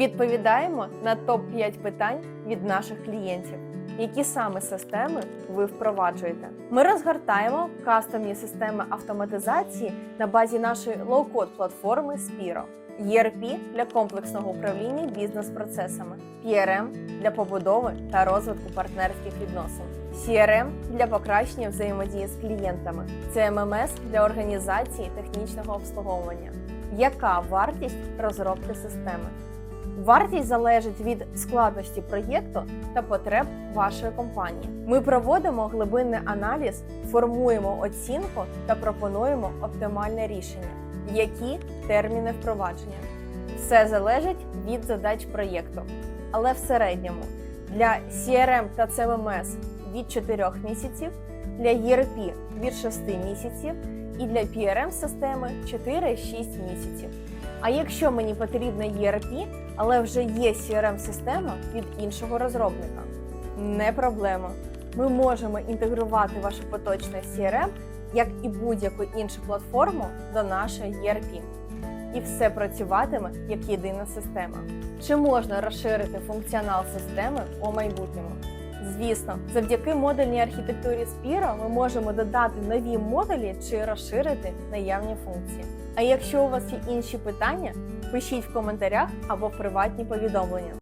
Відповідаємо на топ-5 питань від наших клієнтів. Які саме системи ви впроваджуєте? Ми розгортаємо кастомні системи автоматизації на базі нашої лоу-код платформи Spiro, ERP для комплексного управління бізнес-процесами, PRM для побудови та розвитку партнерських відносин, CRM для покращення взаємодії з клієнтами, CMMS для організації технічного обслуговування. Яка вартість розробки системи? Вартість залежить від складності проєкту та потреб вашої компанії. Ми проводимо глибинний аналіз, формуємо оцінку та пропонуємо оптимальне рішення. Які терміни впровадження? Все залежить від задач проєкту, але в середньому для CRM та CMMS від 4 місяців, для ERP від 6 місяців і для PRM системи 4-6 місяців. А якщо мені потрібна ERP, але вже є CRM-система від іншого розробника, не проблема. Ми можемо інтегрувати ваше поточне CRM, як і будь-яку іншу платформу до нашої ERP. І все працюватиме як єдина система. Чи можна розширити функціонал системи у майбутньому? Звісно, завдяки модульній архітектурі Spiro ми можемо додати нові модулі чи розширити наявні функції. А якщо у вас є інші питання, пишіть в коментарях або в приватні повідомлення.